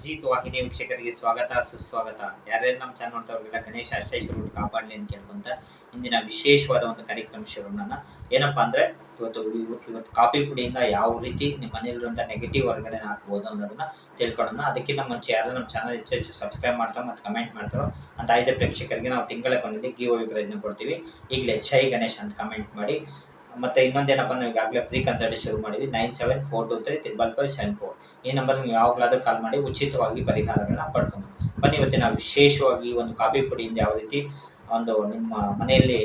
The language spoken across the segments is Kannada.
ಅಜಿತ್ ವಾಹಿನಿ ವೀಕ್ಷಕರಿಗೆ ಸ್ವಾಗತ, ಸುಸ್ವಾಗತ. ಯಾರ್ಯಾರು ನಮ್ಮ ಚಾನಲ್ ನೋಡ್ತಾವ್ರಿಗೆಲ್ಲ ಗಣೇಶ ಅಷ್ಟೈಶ್ವರ ಕಾಪಾಡಲಿ ಅಂತ ಕೇಳ್ಕೊಂತ ಇಂದಿನ ವಿಶೇಷವಾದ ಒಂದು ಕಾರ್ಯಕ್ರಮ ಶುರುವನ್ನ ಏನಪ್ಪಾ ಅಂದ್ರೆ, ಇವತ್ತು ಇವ್- ಇವತ್ತು ಕಾಫಿ ಪುಡಿಯಿಂದ ಯಾವ ರೀತಿ ನಿಮ್ಮ ಮನೆಯಲ್ಲಿರುವಂಥ ನೆಗೆಟಿವ್ ಹೊರಗಡೆ ಹಾಕ್ಬೋದು ಅನ್ನೋದನ್ನ ತಿಳ್ಕೊಳ್ಳೋಣ. ಅದಕ್ಕಿಂತ ಮುಂಚೆ ಯಾರು ನಮ್ಮ ಚಾನಲ್ ಹೆಚ್ಚು ಹೆಚ್ಚು ಸಬ್ಸ್ಕ್ರೈಬ್ ಮಾಡ್ತಾರೋ ಮತ್ತು ಕಮೆಂಟ್ ಮಾಡ್ತಾರೋ ಅಂತ ಐದು ಪ್ರೇಕ್ಷಕರಿಗೆ ನಾವು ತಿಂಗಳ ಕೊನೆಯಲ್ಲಿ ಅವೇ ಪ್ರಯೋಜನ ಕೊಡ್ತೀವಿ. ಈಗಲೇ ಜೈ ಗಣೇಶ್ ಅಂತ ಕಮೆಂಟ್ ಮಾಡಿ. ಮತ್ತೆ ಇನ್ನೊಂದೇನಪ್ಪ ನಾವು ಈಗಾಗಲೇ ಫ್ರೀ ಕನ್ಸಲ್ಟೇಷನ್ ಶುರು ಮಾಡಿದ್ವಿ. Nine seven four two three triple five seven four ಈ ನಂಬರ್ ನೀವು ಯಾವಾಗಲಾದರೂ ಕಾಲ್ ಮಾಡಿ ಉಚಿತವಾಗಿ ಪರಿಹಾರಗಳನ್ನ ಪಡ್ಕೊಂಡು ಬನ್ನಿ ಇವತ್ತಿನ ವಿಶೇಷವಾಗಿ ಒಂದು ಕಾಪಿ ಪುಡಿಯಿಂದ ಯಾವ ರೀತಿ ಒಂದು ನಿಮ್ಮ ಮನೆಯಲ್ಲಿ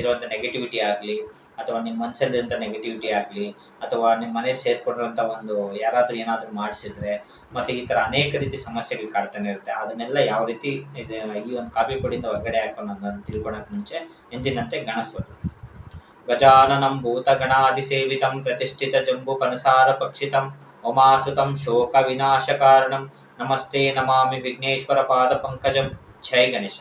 ಇರುವಂಥ ನೆಗೆಟಿವಿಟಿ ಆಗಲಿ, ಅಥವಾ ನಿಮ್ಮ ಮನಸ್ಸಲ್ಲಿರುವಂಥ ನೆಗೆಟಿವಿಟಿ ಆಗಲಿ, ಅಥವಾ ನಿಮ್ಮ ಮನೇಲಿ ಸೇರ್ಕೊಂಡಿರೋಂಥ ಒಂದು ಯಾರಾದರೂ ಏನಾದರೂ ಮಾಡಿಸಿದ್ರೆ, ಮತ್ತು ಈ ಥರ ಅನೇಕ ರೀತಿ ಸಮಸ್ಯೆಗಳು ಕಾಡ್ತಾನೆ ಇರುತ್ತೆ. ಅದನ್ನೆಲ್ಲ ಯಾವ ರೀತಿ ಈ ಒಂದು ಕಾಪಿ ಪುಡಿಯಿಂದ ಹೊರಗಡೆ ಹಾಕೊಂಡು ತಿಳ್ಕೊಳಕ್ಕೆ ಮುಂಚೆ, ಎಂದಿನಂತೆ ಗಣಸ್ವತ್ತು ಗಜಾನನಂ ಸೇವಿತಂ ಪ್ರತಿಷ್ಠಿತ ಜಂಬು ಪನಸಾರ ಪಕ್ಷಿತಂ ಉಮಾಸುತಂ ಶೋಕ ವಿನಾಶ ಕಾರಣಂ ನಮಸ್ತೆ ನಮಾಮಿ ವಿಘ್ನೇಶ್ವರ ಪಾದ ಪಂಕಜಂ ಜೈ ಗಣೇಶ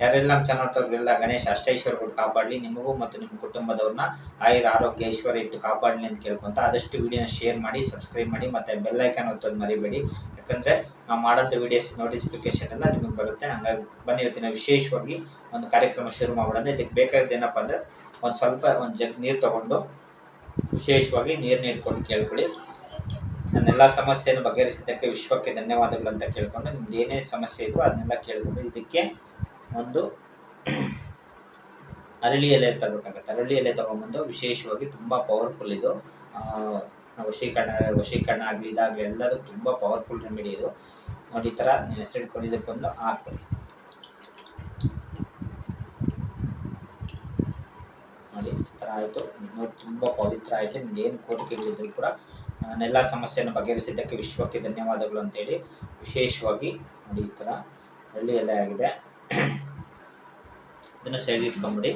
ಯಾರೆಲ್ಲ ನಮ್ಮ ಚಾನಲ್ ಗಣೇಶ ಅಷ್ಟೈಶ್ವರಗಳು ಕಾಪಾಡಲಿ, ನಿಮಗೂ ಮತ್ತು ನಿಮ್ಮ ಕುಟುಂಬದವ್ರನ್ನ ಆಯುರ ಆರೋಗ್ಯ ಐಶ್ವರ್ಯ ಇಟ್ಟು ಕಾಪಾಡಲಿ ಅಂತ ಕೇಳ್ಕೊಂತ ಆದಷ್ಟು ವಿಡಿಯೋನ ಶೇರ್ ಮಾಡಿ, ಸಬ್ಸ್ಕ್ರೈಬ್ ಮಾಡಿ ಮತ್ತು ಬೆಲ್ ಐಕನ್ ಒತ್ತೋದು ಮರಿಬೇಡಿ. ಯಾಕಂದರೆ ನಾವು ಮಾಡೋಂಥ ವಿಡಿಯೋಸ್ ನೋಟಿಫಿಕೇಶನ್ ಎಲ್ಲ ನಿಮಗೆ ಬರುತ್ತೆ. ಹಂಗಾಗಿ ಬನ್ನಿ ಇವತ್ತಿನ ವಿಶೇಷವಾಗಿ ಒಂದು ಕಾರ್ಯಕ್ರಮ ಶುರು ಮಾಡೋಣ. ಇದಕ್ಕೆ ಬೇಕಾದ ಏನಪ್ಪ ಅಂದರೆ ಒಂದು ಸ್ವಲ್ಪ ಒಂದು ಜಗ್ ನೀರು ತಗೊಂಡು ವಿಶೇಷವಾಗಿ ನೀರನ್ನ ಇಟ್ಕೊಂಡು ಕೇಳ್ಕೊಳ್ಳಿ. ನನ್ನೆಲ್ಲ ಸಮಸ್ಯೆಯನ್ನು ಬಗೆಹರಿಸಿದ್ದಕ್ಕೆ ವಿಶ್ವಕ್ಕೆ ಧನ್ಯವಾದಗಳು ಅಂತ ಕೇಳ್ಕೊಂಡು ನಿಮ್ದು ಏನೇ ಸಮಸ್ಯೆ ಇದ್ರು ಅದನ್ನೆಲ್ಲ ಕೇಳ್ಕೊಂಡು ಇದಕ್ಕೆ ಒಂದು ಅರಳಿ ಎಲೆ ತಗೋಬೇಕಾಗತ್ತೆ ಅರಳಿ ಎಲೆ ತೊಗೊಂಬಂದು ವಿಶೇಷವಾಗಿ ತುಂಬ ಪವರ್ಫುಲ್ ಇದು. ವಶೀಕರಣ ವಶೀಕರಣ ಆಗಲಿ, ಇದಾಗಲಿ ಎಲ್ಲದೂ ತುಂಬ ಪವರ್ಫುಲ್ ರೆಮಿಡಿ ಇದು. ನೋಡಿ ಈ ಥರ ನೀವು ಹೆಸರು ಇಟ್ಕೊಂಡಿದ್ದಕ್ಕೊಂದು ಹಾಕ್ಕೊಳ್ಳಿ ನೋಡಿ ಈ ಥರ ಆಯಿತು. ನೋಡಿ ತುಂಬ ಪವಿತ್ರ ಆಯಿತು. ಏನು ಕೋರಿಕೆಗಳಿದ್ರು ಕೂಡ ನನ್ನೆಲ್ಲ ಸಮಸ್ಯೆಯನ್ನು ಬಗೆಹರಿಸಿದ್ದಕ್ಕೆ ವಿಶ್ವಕ್ಕೆ ಧನ್ಯವಾದಗಳು ಅಂತೇಳಿ ವಿಶೇಷವಾಗಿ ನೋಡಿ ಈ ಥರ ಹಳ್ಳಿಯಲ್ಲೇ ಆಗಿದೆ. ಇದನ್ನು ಸೈಡ್ ಇಟ್ಕೊಂಬಿಡಿ.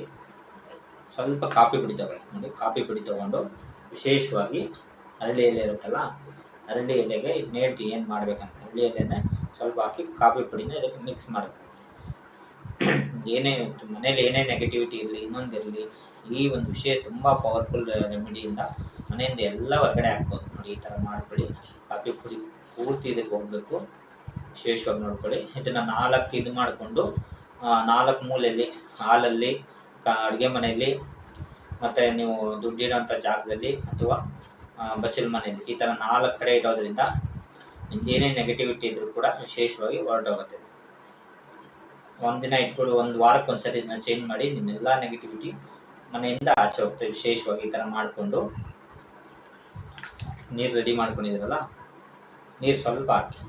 ಸ್ವಲ್ಪ ಕಾಫಿ ಪುಡಿ ತಗೊಳ್ಳಿ. ನೋಡಿ ಕಾಫಿ ಪುಡಿ ತೊಗೊಂಡು ವಿಶೇಷವಾಗಿ ಅರಳಿ ಎಲೆ ಇರುತ್ತಲ್ಲ ಹರಳಿ ಎಲೆಗೆ ಇದನ್ನ ಹೇಳ್ತೀನಿ ಏನು ಮಾಡಬೇಕಂತ ಹರಳಿ ಎಲೆನೇ ಸ್ವಲ್ಪ ಹಾಕಿ ಕಾಫಿ ಪುಡಿನ ಇದಕ್ಕೆ ಮಿಕ್ಸ್ ಮಾಡಬೇಕು. ಏನೇ ಮನೇಲಿ ಏನೇ ನೆಗೆಟಿವಿಟಿ ಇರಲಿ ಇನ್ನೊಂದಿರಲಿ ಈ ಒಂದು ವಿಷಯ ತುಂಬ ಪವರ್ಫುಲ್ ರೆಮಿಡಿಯಿಂದ ಮನೆಯಿಂದ ಎಲ್ಲ ಹೊರಗಡೆ ಹಾಕ್ಬೋದು. ನೋಡಿ, ಈ ಥರ ಮಾಡ್ಕೊಳ್ಳಿ ಕಾಫಿ ಪುಡಿ ಪೂರ್ತಿ ಇದಕ್ಕೆ ಹೋಗಬೇಕು. ವಿಶೇಷವಾಗಿ ನೋಡ್ಕೊಳ್ಳಿ. ಇದನ್ನು ನಾಲ್ಕು ಇದು ಮಾಡಿಕೊಂಡು ನಾಲ್ಕು ಮೂಲೆಯಲ್ಲಿ, ಹಾಲಲ್ಲಿ ಅಡುಗೆ ಮನೆಯಲ್ಲಿ, ಮತ್ತು ನೀವು ದುಡ್ಡಿಡೋಂಥ ಜಾಗದಲ್ಲಿ ಅಥವಾ ಬಚಲ್ ಬಚ್ಚಲು ಮನೆಯಲ್ಲಿ ಈ ಥರ ನಾಲ್ಕು ಕಡೆ ಇಡೋದ್ರಿಂದ ನಿಮ್ದು ಏನೇ ನೆಗೆಟಿವಿಟಿ ಇದ್ದರೂ ಕೂಡ ವಿಶೇಷವಾಗಿ ಹೊರಟೋಗುತ್ತೆ ಒಂದಿನ ಇಟ್ಕೊಂಡು, ಒಂದು ವಾರಕ್ಕೆ ಒಂದು ಸರಿ ಇದನ್ನ ಚೇಂಜ್ ಮಾಡಿ, ನಿಮ್ಮೆಲ್ಲ ನೆಗೆಟಿವಿಟಿ ಮನೆಯಿಂದ ಆಚೆ ಹೋಗ್ತದೆ ವಿಶೇಷವಾಗಿ ಈ ಥರ ಮಾಡಿಕೊಂಡು. ನೀರು ರೆಡಿ ಮಾಡ್ಕೊಂಡಿದ್ದೀರಲ್ಲ, ನೀರು ಸ್ವಲ್ಪ ಹಾಕಿ.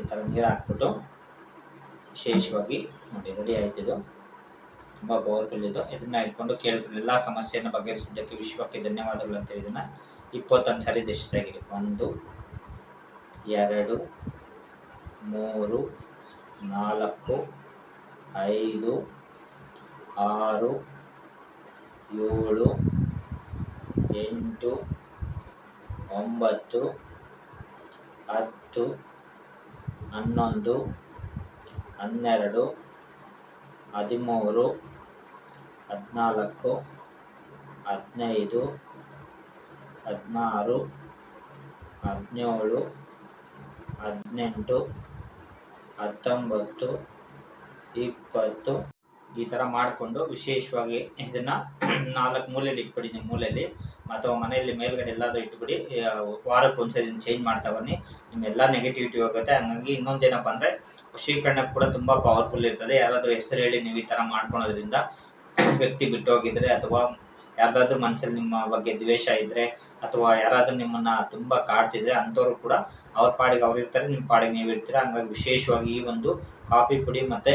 ಈ ಥರ ನೀರು ಹಾಕ್ಬಿಟ್ಟು ವಿಶೇಷವಾಗಿ ನೋಡಿ ರೆಡಿ ಆಯ್ತಿದ್ದು ತುಂಬ ಪವರ್ಫುಲ್ ಇದು. ಇದನ್ನ ಇಟ್ಕೊಂಡು ಕೇಳಿದ್ರು ಎಲ್ಲ ಸಮಸ್ಯೆಯನ್ನು ಬಗೆಹರಿಸಿದ್ದಕ್ಕೆ ವಿಶ್ವಕ್ಕೆ ಧನ್ಯವಾದಗಳು ಅಂತ ಇದನ್ನು ಇಪ್ಪತ್ತೊಂದು ಸರಿ ದೇಶದಾಗಿರಿ ಒಂದು, ಎರಡು, ಮೂರು ನಾಲ್ಕು ಐದು ಆರು ಏಳು ಎಂಟು ಒಂಬತ್ತು ಹತ್ತು ಹನ್ನೊಂದು ಹನ್ನೆರಡು ಹದಿಮೂರು ಹದಿನಾಲ್ಕು ಹದಿನೈದು ಹದಿನಾರು ಹದಿನೇಳು ಹದಿನೆಂಟು ಹತ್ತೊಂಬತ್ತು, ಇಪ್ಪತ್ತು, ಈ ಥರ ಮಾಡಿಕೊಂಡು ವಿಶೇಷವಾಗಿ ಇದನ್ನು ನಾಲ್ಕು ಮೂಲೆಯಲ್ಲಿ ಇಟ್ಬಿಡಿ ನಿಮ್ಮ ಮೂಲೆಯಲ್ಲಿ ಅಥವಾ ಮನೆಯಲ್ಲಿ ಮೇಲ್ಗಡೆ ಎಲ್ಲಾದರೂ ಇಟ್ಬಿಡಿ ವಾರಕ್ಕೆ ಒಂದ್ಸರಿ ಚೇಂಜ್ ಮಾಡ್ತಾ ಬನ್ನಿ. ನಿಮ್ಮೆಲ್ಲ ನೆಗೆಟಿವಿಟಿ ಹೋಗುತ್ತೆ. ಹಂಗಾಗಿ ಇನ್ನೊಂದೇನಪ್ಪ ಅಂದರೆ ವಶೀಕರಣಕ್ಕೆ ಕೂಡ ತುಂಬ ಪವರ್ಫುಲ್ ಇರ್ತದೆ. ಯಾರಾದರೂ ಹೆಸರು ಹೇಳಿ ನೀವು ಈ ಥರ ಮಾಡ್ಕೊಳೋದ್ರಿಂದ ವ್ಯಕ್ತಿ ಬಿಟ್ಟೋಗಿದ್ರೆ ಅಥವಾ ಯಾರ್ದಾದ್ರೂ ಮನಸ್ಸಲ್ಲಿ ನಿಮ್ಮ ಬಗ್ಗೆ ದ್ವೇಷ ಇದ್ದರೆ ಅಥವಾ ಯಾರಾದರೂ ನಿಮ್ಮನ್ನು ತುಂಬ ಕಾಡ್ತಿದ್ರೆ ಅಂಥವ್ರು ಕೂಡ ಅವ್ರ ಪಾಡಿಗೆ ಅವ್ರು ಇರ್ತಾರೆ ನಿಮ್ಮ ಪಾಡಿಗೆ ನೀವು ಇರ್ತೀರ. ಹಂಗಾಗಿ ವಿಶೇಷವಾಗಿ ಈ ಒಂದು ಕಾಫಿ ಪುಡಿ ಮತ್ತು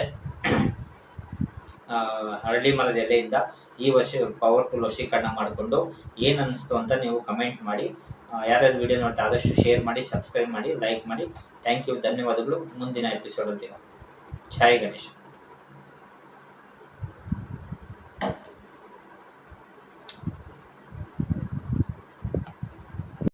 ಹರಳಿ ಮರದ ಎಲೆಯಿಂದ ಈ ವರ್ಷ ಪವರ್ಫುಲ್ ವಶೀಕರಣ ಮಾಡಿಕೊಂಡು ಏನು ಅನ್ನಿಸ್ತು ಅಂತ ನೀವು ಕಮೆಂಟ್ ಮಾಡಿ. ಯಾರ್ಯಾರು ವಿಡಿಯೋ ನೋಡ್ತಾ ಆದಷ್ಟು ಶೇರ್ ಮಾಡಿ ಸಬ್ಸ್ಕ್ರೈಬ್ ಮಾಡಿ ಲೈಕ್ ಮಾಡಿ. ಥ್ಯಾಂಕ್ ಯು ಧನ್ಯವಾದಗಳು. ಮುಂದಿನ ಎಪಿಸೋಡಲ್ಲಿ ಜೈ ಗಣೇಶ್.